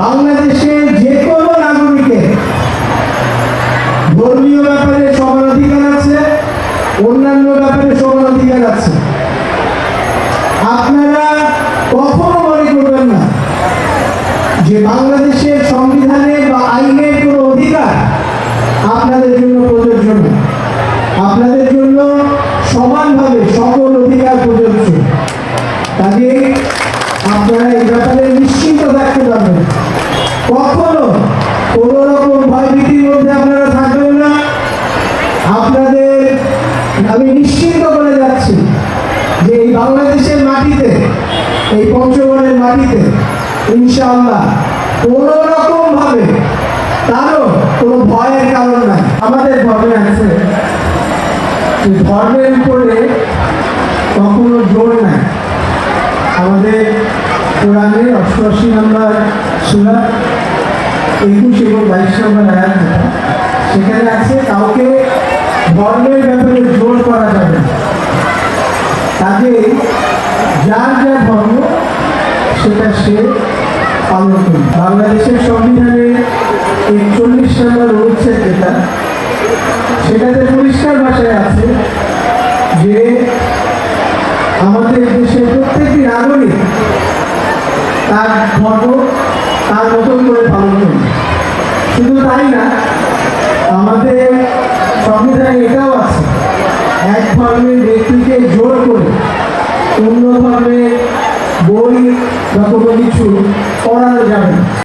বাংলাদেশের যে কোনো নাগরিকের ধর্মীয় ব্যাপারে সমান অধিকার আছে, অন্যান্য ব্যাপারে সমান অধিকার আছে। আপনারা কখনো মনে করবেন না যে বাংলাদেশের সংবিধানে বা আইনের কোনো অধিকার আপনাদের জন্য প্রযোজ্য না আপনাদের জন্য সমানভাবে সকল অধিকার প্রযোজ্য। কাজে আপনারা এই ব্যাপারে নিশ্চিন্ত থাকতে পারবেন। কখনো কোনো রকম ভয়ভীতির মধ্যে আপনারা থাকবেন না। আপনাদের, আমি নিশ্চিন্ত করে যাচ্ছি যে এই বাংলাদেশের মাটিতে, এই পঞ্চগড়ের মাটিতে ইনশাআল্লাহ কোনো রকম ভাবে তারও কোনো ভয়ের কারণ নাই। আমাদের ধর্মে আছে। ধর্মের উপরে কখনো জোর নাই আমাদের কোরআনের অষ্টআশি নম্বর সুরা, একুশ এবং বাইশ নম্বর আয়াত সেখানে আছে, কাউকে ধর্মের ব্যাপারে জোর করা যাবে না। তাকে যার যা ধর্ম, সেটা সে পালন করবে। বাংলাদেশের সংবিধানে একচল্লিশ নম্বর অনুচ্ছেদ যেটা, সেটাতে পরিষ্কার ভাষায় আছে যে আমাদের দেশের প্রত্যেকটি নাগরিক তার ধর্ম তার মতন করে পালন করি। শুধু তাই না, আমাদের সংবিধানে এটাও আছে, এক ধর্মের ব্যক্তিকে জোর করে অন্য ধর্মের বই কোনো কিছু পড়ানো যাবে। না